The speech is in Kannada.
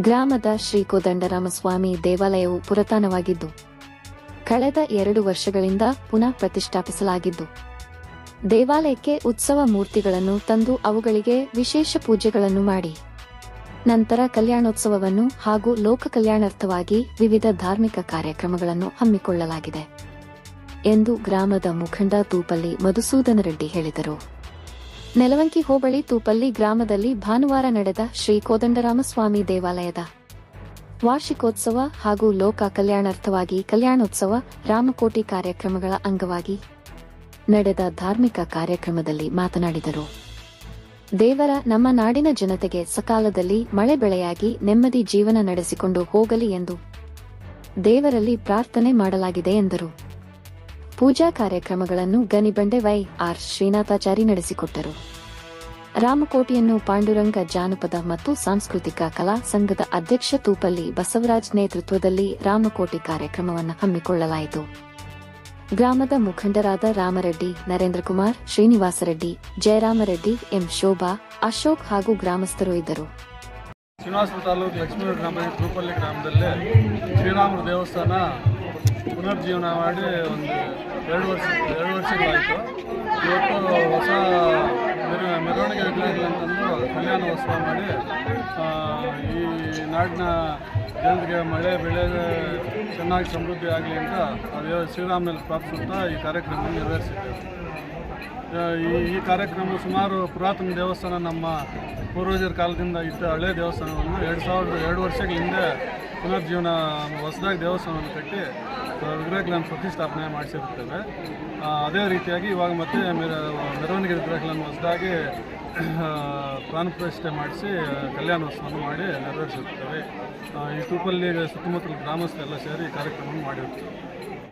ಗ್ರಾಮದ ಶ್ರೀ ಕೋದಂಡರಾಮಸ್ವಾಮಿ ದೇವಾಲಯವು ಪುರಾತನವಾಗಿದ್ದು, ಕಳೆದ ಎರಡು ವರ್ಷಗಳಿಂದ ಪುನಃ ಪ್ರತಿಷ್ಠಾಪಿಸಲಾಗಿದ್ದು, ದೇವಾಲಯಕ್ಕೆ ಉತ್ಸವ ಮೂರ್ತಿಗಳನ್ನು ತಂದು ಅವುಗಳಿಗೆ ವಿಶೇಷ ಪೂಜೆಗಳನ್ನು ಮಾಡಿ, ನಂತರ ಕಲ್ಯಾಣೋತ್ಸವವನ್ನು ಹಾಗೂ ಲೋಕ ಕಲ್ಯಾಣಾರ್ಥವಾಗಿ ವಿವಿಧ ಧಾರ್ಮಿಕ ಕಾರ್ಯಕ್ರಮಗಳನ್ನು ಹಮ್ಮಿಕೊಳ್ಳಲಾಗಿದೆ ಎಂದು ಗ್ರಾಮದ ಮುಖಂಡ ತೂಪಲ್ಲಿ ಮಧುಸೂದನ ರೆಡ್ಡಿ ಹೇಳಿದರು. ನೆಲವಂಕಿ ಹೋಬಳಿ ತೂಪಲ್ಲಿ ಗ್ರಾಮದಲ್ಲಿ ಭಾನುವಾರ ನಡೆದ ಶ್ರೀ ಕೋದಂಡರಾಮಸ್ವಾಮಿ ದೇವಾಲಯದ ವಾರ್ಷಿಕೋತ್ಸವ ಹಾಗೂ ಲೋಕ ಕಲ್ಯಾಣಾರ್ಥವಾಗಿ ಕಲ್ಯಾಣೋತ್ಸವ ರಾಮಕೋಟಿ ಕಾರ್ಯಕ್ರಮಗಳ ಅಂಗವಾಗಿ ನಡೆದ ಧಾರ್ಮಿಕ ಕಾರ್ಯಕ್ರಮದಲ್ಲಿ ಮಾತನಾಡಿದರು. ದೇವರ ನಮ್ಮ ನಾಡಿನ ಜನತೆಗೆ ಸಕಾಲದಲ್ಲಿ ಮಳೆ ಬೆಳೆಯಾಗಿ ನೆಮ್ಮದಿ ಜೀವನ ನಡೆಸಿಕೊಂಡು ಹೋಗಲಿ ಎಂದು ದೇವರಲ್ಲಿ ಪ್ರಾರ್ಥನೆ ಮಾಡಲಾಗಿದೆ ಎಂದರು. ಪೂಜಾ ಕಾರ್ಯಕ್ರಮಗಳನ್ನು ಗನಿಬಂಡೆ ವೈ ಆರ್ ಶ್ರೀನಾಥಾಚಾರಿ ನಡೆಸಿಕೊಟ್ಟರು. ರಾಮಕೋಟೆಯನ್ನು ಪಾಂಡುರಂಗ ಜಾನಪದ ಮತ್ತು ಸಾಂಸ್ಕೃತಿಕ ಕಲಾ ಸಂಘದ ಅಧ್ಯಕ್ಷ ತೂಪಲ್ಲಿ ಬಸವರಾಜ್ ನೇತೃತ್ವದಲ್ಲಿ ರಾಮಕೋಟೆ ಕಾರ್ಯಕ್ರಮವನ್ನು ಹಮ್ಮಿಕೊಳ್ಳಲಾಯಿತು. ಗ್ರಾಮದ ಮುಖಂಡರಾದ ರಾಮರೆಡ್ಡಿ ನರೇಂದ್ರ ಕುಮಾರ್ ಶ್ರೀನಿವಾಸ ರೆಡ್ಡಿ ಜಯರಾಮರೆಡ್ಡಿ, ಎಂ ಶೋಭಾ, ಅಶೋಕ್ ಹಾಗೂ ಗ್ರಾಮಸ್ಥರು ಇದ್ದರು. ಶ್ರೀನಿವಾಸಪುರ ತಾಲೂಕು ಲಕ್ಷ್ಮೀ ಗ್ರಾಮದಲ್ಲಿ ಶ್ರೀರಾಮರ ದೇವಸ್ಥಾನ ಪುನರ್ಜೀವನ ಮಾಡಿ ಒಂದು ಎರಡು ವರ್ಷ ಎರಡು ವರ್ಷಗಳಾಯಿತು. ಇವತ್ತು ಕಲ್ಯಾಣೋತ್ಸವ ಮಾಡಿ ಈ ನಾಡಿನ ಜನರಿಗೆ ಮಳೆ, ಬೆಳೆ ಚೆನ್ನಾಗಿ ಸಮೃದ್ಧಿ ಆಗಲಿ ಅಂತ ಶ್ರೀರಾಮನಲ್ಲಿ ಪ್ರಾರ್ಥಿಸುತ್ತಾ ಈ ಕಾರ್ಯಕ್ರಮ ನೆರವೇರಿಸಿದ್ದೇವೆ. ಈ ಈ ಕಾರ್ಯಕ್ರಮ ಸುಮಾರು ಪುರಾತನ ದೇವಸ್ಥಾನ ನಮ್ಮ ಪೂರ್ವಜರ ಕಾಲದಿಂದ ಇದ್ದ ಹಳೆ ದೇವಸ್ಥಾನವನ್ನು ಎರಡು ಸಾವಿರದ ಎರಡು ವರ್ಷಗಳ ಹಿಂದೆ ಪುನರ್ಜೀವನ ಹೊಸದಾಗಿ ದೇವಸ್ಥಾನವನ್ನು ಕಟ್ಟಿ ವಿಗ್ರಹಗಳನ್ನು ಪ್ರತಿಷ್ಠಾಪನೆ ಮಾಡಿಸಿರುತ್ತೇವೆ. ಅದೇ ರೀತಿಯಾಗಿ ಇವಾಗ ಮತ್ತೆ ಮೆರ- ಮೆರವಣಿಗೆ ವಿಗ್ರಹಗಳನ್ನು ಹೊಸದಾಗಿ ಪ್ರಾಣ ಪ್ರತಿಷ್ಠೆ ಮಾಡಿಸಿ ಕಲ್ಯಾಣೋತ್ಸವವನ್ನು ಮಾಡಿ ನೆರವೇರಿಸುತ್ತೇವೆ. ಈ ತೂಪಲ್ಲಿ ಸುತ್ತಮುತ್ತಲ ಗ್ರಾಮಸ್ಥರೆಲ್ಲ ಸೇರಿ ಕಾರ್ಯಕ್ರಮವನ್ನು ಮಾಡಿರುತ್ತೇವೆ